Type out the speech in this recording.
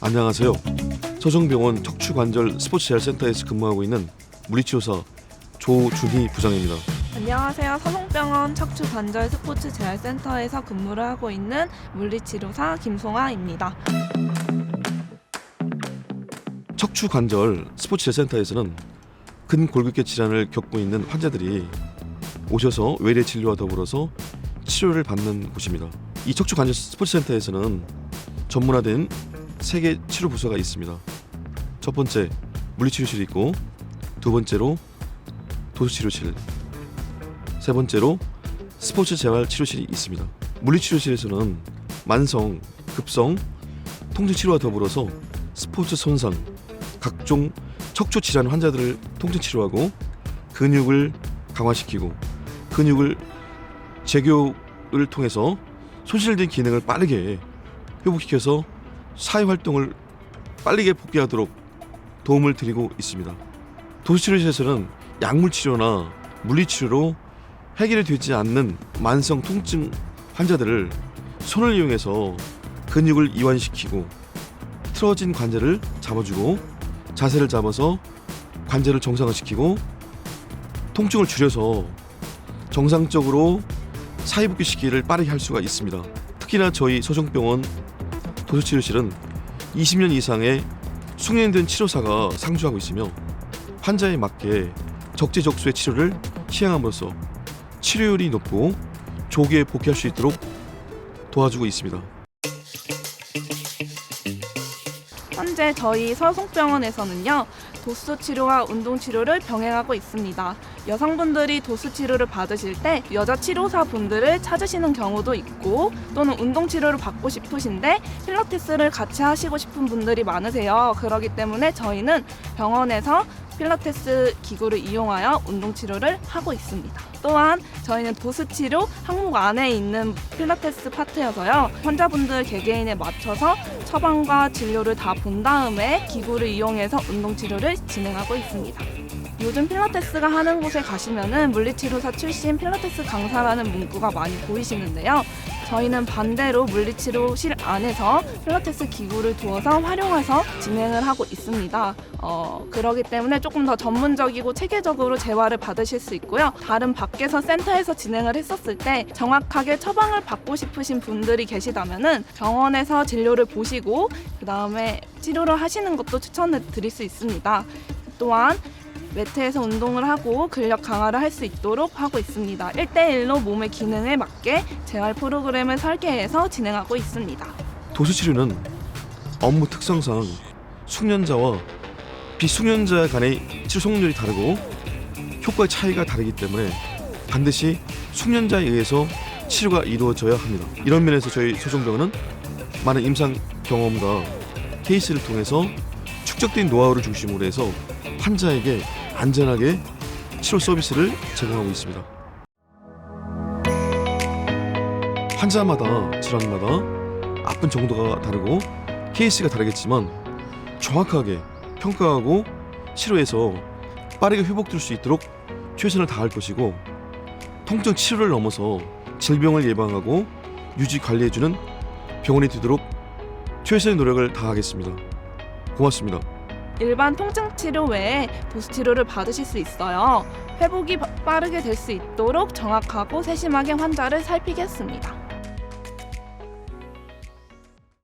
안녕하세요. 서정병원 척추관절 스포츠재활센터에서 근무하고 있는 물리치료사 조준희 부장입니다. 안녕하세요. 서송병원 척추관절 스포츠 재활센터에서 근무를 하고 있는 물리치료사 김송아입니다. 척추관절 스포츠재센터에서는 근골격계 질환을 겪고 있는 환자들이 오셔서 외래 진료와 더불어서 치료를 받는 곳입니다. 이 척추관절 스포츠센터에서는 전문화된 세개 치료 부서가 있습니다. 첫 번째 물리치료실이 있고 두 번째로 도수치료실, 세 번째로 스포츠 재활 치료실이 있습니다. 물리치료실에서는 만성, 급성, 통증 치료와 더불어서 스포츠 손상, 각종 척추 질환 환자들을 통증 치료하고 근육을 강화시키고 근육을 재교를 통해서 손실된 기능을 빠르게 회복시켜서 사회 활동을 빠르게 복귀하도록 도움을 드리고 있습니다. 도수치료실에서는 약물 치료나 물리 치료로 해결이 되지 않는 만성 통증 환자들을 손을 이용해서 근육을 이완시키고 틀어진 관절을 잡아주고 자세를 잡아서 관절을 정상화시키고 통증을 줄여서 정상적으로 사회복귀 시기를 빠르게 할 수가 있습니다. 특히나 저희 서정병원 도수치료실은 20년 이상의 숙련된 치료사가 상주하고 있으며 환자에 맞게 적재적소의 치료를 시행함으로써 치료율이 높고 조기에 복귀할 수 있도록 도와주고 있습니다. 현재 저희 서송병원에서는요. 도수 치료와 운동 치료를 병행하고 있습니다. 여성분들이 도수 치료를 받으실 때 여자 치료사 분들을 찾으시는 경우도 있고 또는 운동 치료를 받고 싶으신데 필라테스를 같이 하시고 싶은 분들이 많으세요. 그렇기 때문에 저희는 병원에서 필라테스 기구를 이용하여 운동 치료를 하고 있습니다. 또한 저희는 도수 치료 항목 안에 있는 필라테스 파트여서요. 환자분들 개개인에 맞춰서 처방과 진료를 다 본 다음에 기구를 이용해서 운동 치료를 진행하고 있습니다. 요즘 필라테스가 하는 곳에 가시면은 물리치료사 출신 필라테스 강사라는 문구가 많이 보이시는데요. 저희는 반대로 물리치료실 안에서 필라테스 기구를 두어서 활용해서 진행을 하고 있습니다. 어, 그러기 때문에 조금 더 전문적이고 체계적으로 재활을 받으실 수 있고요. 다른 밖에서 센터에서 진행을 했었을 때 정확하게 처방을 받고 싶으신 분들이 계시다면은 병원에서 진료를 보시고 그 다음에 치료를 하시는 것도 추천을 드릴 수 있습니다. 또한 매트에서 운동을 하고 근력 강화를 할 수 있도록 하고 있습니다. 1대1로 몸의 기능에 맞게 재활 프로그램을 설계해서 진행하고 있습니다. 도수치료는 업무 특성상 숙련자와 비숙련자 간의 치료 성능률이 다르고 효과의 차이가 다르기 때문에 반드시 숙련자에 의해서 치료가 이루어져야 합니다. 이런 면에서 저희 소정병원은 많은 임상 경험과 케이스를 통해서 축적된 노하우를 중심으로 해서 환자에게 안전하게 치료 서비스를 제공하고 있습니다. 환자마다 질환마다 아픈 정도가 다르고 케이스가 다르겠지만 정확하게 평가하고 치료해서 빠르게 회복될 수 있도록 최선을 다할 것이고 통증 치료를 넘어서 질병을 예방하고 유지 관리해주는 병원이 되도록 최선의 노력을 다하겠습니다. 고맙습니다. 일반 통증 치료 외에 도수 치료를 받으실 수 있어요. 회복이 바- 빠르게 될 수 있도록 정확하고 세심하게 환자를 살피겠습니다.